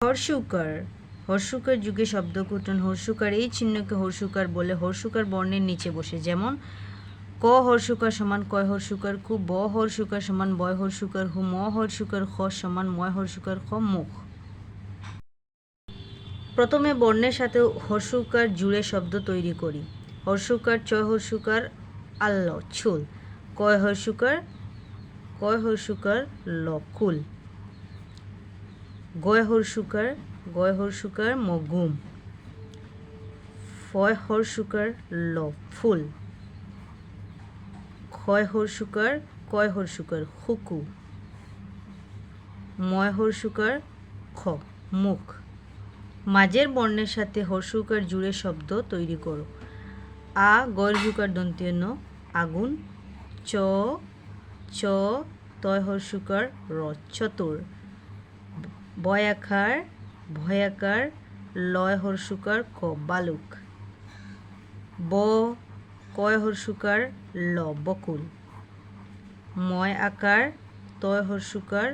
হর্ষুকার। হর্ষুকার যুগে শব্দকুটন, হর্ষুকার এই চিহ্নকে হর্ষুকার বলে হর্ষুকার বর্ণের নিচে বসে। যেমন, ক হর্ষুকার সমান কয় হর্ষুকার কু, ব হর্ষুকার সমান বয় হর্ষুকার হু, ম হর্ষুকার খ সমান ময় হর্ষুকার খ মুখ। প্রথমে বর্ণের সাথে হর্ষুকার জুড়ে শব্দ তৈরি করি। হর্ষুকার চয় হর্ষুকার, আল্ল, ছুল। কয় হর্ষুকার কয় হর্ষুকার, ল, কুল। গয় হর্ষুকার গয় হর্ষুকার মগুম। ফয় হর্ষুকার ল, ফুল। ক্ষয় হর্ষুকার কয় হর্ষুকার হুকু। ময় হর্ষুকার খ, মুখ। মাঝের বর্ণের সাথে হর্ষুকার জুড়ে শব্দ তৈরি করো। আ গর্জুকার দন্তীয় ন, আগুন। চ চ তয় হর্ষুকার র, চতুর। বয়াকার ভয়াকার লয় হর্ষুকার ক, বালুক। ব কয় হর্ষুকার ল, বকুল। ময় আকার তয় হর্ষুকার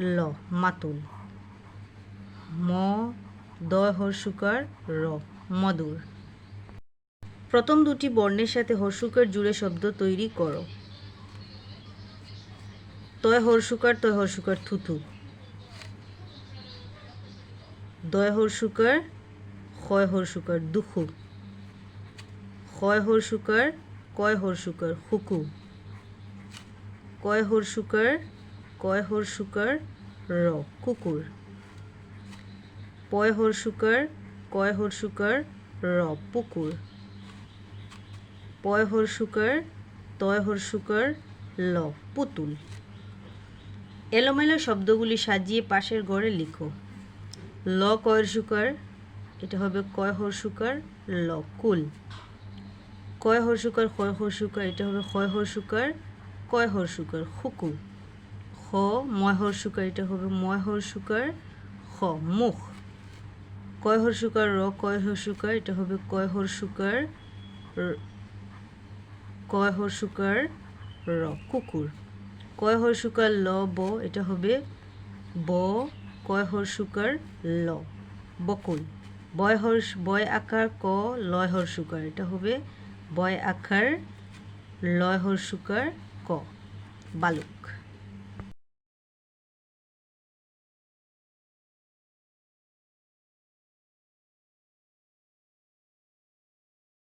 ল, মাতুল। ম দয় হর্ষুকার র, মধুর। প্রথম দুটি বর্ণের সাথে হর্ষুকার জুড়ে শব্দ তৈরি করো। তয় হর্ষুকার তয় হর্ষুকার থুথু। দয় হর্ষুকার ক্ষয় হর্ষুকার দুখু ক্ষয় হর্ষুকার কয় হর্ষুকার হুকু কয় হর্ষুকার কয় হর্ষুকার র কুকুর পয় হর্ষুকার কয় হর্ষুকার র পুকুর পয় হর্ষুকার তয় হর্ষুকার ল পুতুল এলোমেলো শব্দগুলি সাজিয়ে পাশের ঘরে লিখো ল কয়ের সুকার এটা হবে কয় হর্ষুকার ল কুল কয় হর্ষুকার কয় হর্ষুকার এটা হবে ক্ষয় হর্ষুকার কয় হর্ষুকার হুকু খ ময় হর্ষুকার এটা হবে ময় হর্ষুকার খ মুখ কয় হর্ষুকার র কয় হর্ষুকার এটা হবে কয় হর্ষুকার কয় হর্ষুকার র কুকুর কয় হর্ষুকার ল ব এটা হবে ব কয় হর্ষুকার ল। বকুল। বয় হর্ষ বয় আকার ক, লয় হর্ষুকার এটা হবে বয় আকার লয় হর্ষুকার ক। বালুক।